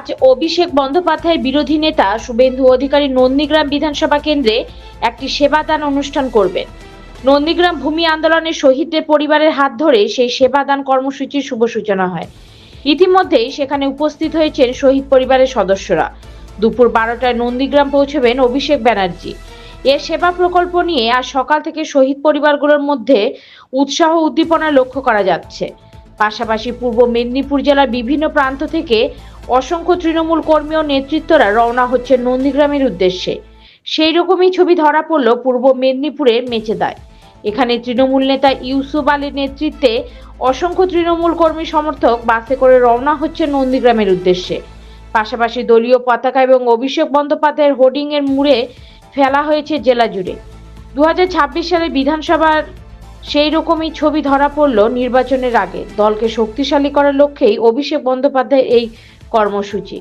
আজ অভিষেক বন্দ্যোপাধ্যায়ের বিরোধী নেতা শুভেন্দু অধিকারী নন্দীগ্রাম বিধানসভা কেন্দ্রে একটি সেবাদান অনুষ্ঠান করবেন। নন্দীগ্রাম ভূমি আন্দোলনের শহীদদের পরিবারের হাত ধরে সেই সেবাদান কর্মসূচির শুভ সূচনা হয়। ইতিমধ্যেই সেখানে উপস্থিত হয়েছেন শহীদ পরিবারের সদস্যরা। দুপুর বারোটায় নন্দীগ্রাম পৌঁছবেন অভিষেক ব্যানার্জি। এর সেবা প্রকল্প নিয়ে আজ সকাল থেকে শহীদ পরিবারগুলোর মধ্যে উৎসাহ উদ্দীপনা লক্ষ্য করা যাচ্ছে। পাশাপাশি পূর্ব মেদিনীপুর জেলার বিভিন্ন প্রান্ত থেকে অসংখ্য তৃণমূল কর্মী ও নেতৃত্বরা রওনা হচ্ছে নন্দীগ্রামের উদ্দেশ্যে। সেই রকমই ছবি ধরা পড়ল পূর্ব মেদিনীপুরের মেচেদায়। এখানে তৃণমূল নেতা ইউসুফ আলীর নেতৃত্বে অসংখ্য তৃণমূল কর্মী সমর্থক বাসে করে রওনা হচ্ছে নন্দীগ্রামের উদ্দেশ্যে। পাশাপাশি দলীয় পতাকা এবং অভিষেক বন্দ্যোপাধ্যায়ের হোর্ডিং এর মুড়ে ফেলা হয়েছে জেলা জুড়ে। দু সালে বিধানসভার সেই রকমই ছবি ধরা পড়ল নির্বাচনের আগে। দলকে শক্তিশালী করার লক্ষ্যেই অভিষেক বন্দ্যোপাধ্যায়ের এই কর্মসূচি।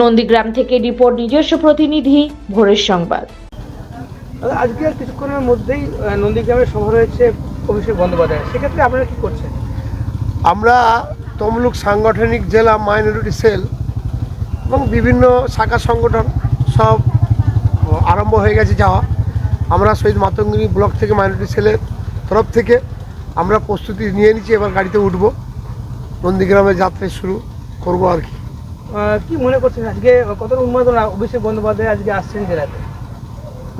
নন্দীগ্রাম থেকে রিপোর্ট নিজস্ব প্রতিনিধি ভোরের সংবাদ। আজকে আর কিছুক্ষণের মধ্যেই আহ, নন্দীগ্রামে সভা রয়েছে অভিষেক বন্দ্যোপাধ্যায়। সেক্ষেত্রে আপনারা কি করছেন? আমরা তমলুক সাংগঠনিক জেলা মাইনরিটি সেল এবং বিভিন্ন শাখা সংগঠন সব আরম্ভ হয়ে গেছে যাওয়া। আমরা শহীদ মাতঙ্গিনী ব্লক থেকে মাইনরিটি সেলের তরফ থেকে আমরা প্রস্তুতি নিয়ে নিচ্ছি এবার গাড়িতে উঠব। নন্দীগ্রামের যাত্রা শুরু। করব আর কি। কি মনে করছেন? আজকে কতটা উন্মাদনা অভিষেক বন্দ্যোপাধ্যায় আজকে আসছেন জেলাতে?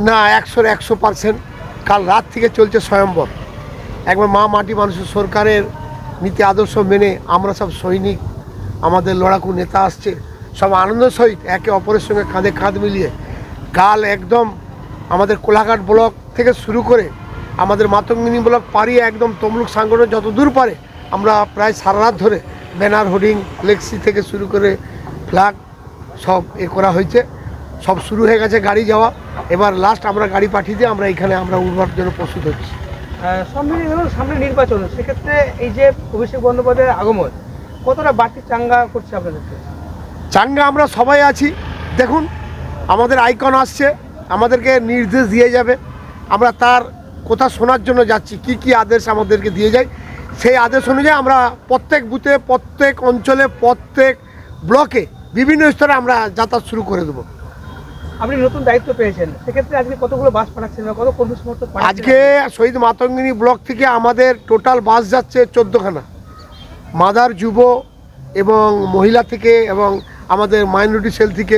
না একশোর একশো পার্সেন্ট। কাল রাত থেকে চলছে স্বয়ম্বর। একবার মা মাটি মানুষের সরকারের নীতি আদর্শ মেনে আমরা সব সৈনিক আমাদের লড়াকু নেতা আসছে সব আনন্দ সহিত একে অপরের সঙ্গে কাঁধে কাঁধ মিলিয়ে কাল একদম আমাদের কোলাঘাট ব্লক থেকে শুরু করে আমাদের মাতঙ্গিনী ব্লক পাড়িয়ে একদম তমলুক সাংগঠন যত দূর পারে আমরা প্রায় সারা রাত ধরে ব্যানার হোর্ডিং ফ্লেক্সি থেকে শুরু করে ফ্ল্যাগ সব এ করা হয়েছে। সব শুরু হয়ে গেছে গাড়ি যাওয়া। এবার লাস্ট আমরা গাড়ি পাঠিয়ে দিয়ে আমরা এখানে আমরা উঠবার জন্য প্রস্তুত হচ্ছি। মিলিয়ে ধরুন সামনে নির্বাচন সেক্ষেত্রে এই যে অভিষেক বন্দ্যোপাধ্যায়ের আগমন কতটা বাড়তি চাঙ্গা করছে আপনাদেরকে? চাঙ্গা আমরা সবাই আছি। দেখুন আমাদের আইকন আসছে আমাদেরকে নির্দেশ দিয়ে যাবে। আমরা তার কথা শোনার জন্য যাচ্ছি। কি কি আদেশ আমাদেরকে দিয়ে যায় সেই আদেশ অনুযায়ী আমরা প্রত্যেক বুথে প্রত্যেক অঞ্চলে প্রত্যেক ব্লকে বিভিন্ন স্তরে আমরা যাতায়াত শুরু করে দেবো। আপনি নতুন দায়িত্ব পেয়েছেন। সেক্ষেত্রে আজকে কতগুলো বাস পাঠাচ্ছেন বা কত কর্মী সমর্থক আজকে শহীদ মাতঙ্গিনী ব্লক থেকে আমাদের টোটাল বাস যাচ্ছে চোদ্দোখানা। মাদার যুব এবং মহিলা থেকে এবং আমাদের মাইনরিটি সেল থেকে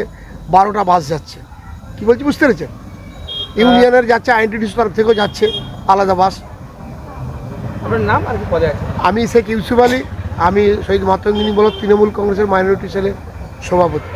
বারোটা বাস যাচ্ছে। কি বলছি বুঝতে পেরেছেন? ইউনিয়নের যাচ্ছে আইনটিডিস তরফ থেকেও যাচ্ছে আলাদা বাস। আপনার নাম আর কি পদে আছে? আমি শেখ ইউসুফ আলী, আমি শহীদ মাতঙ্গিনী বলো তৃণমূল কংগ্রেসের মাইনরিটি সেলের সভাপতি।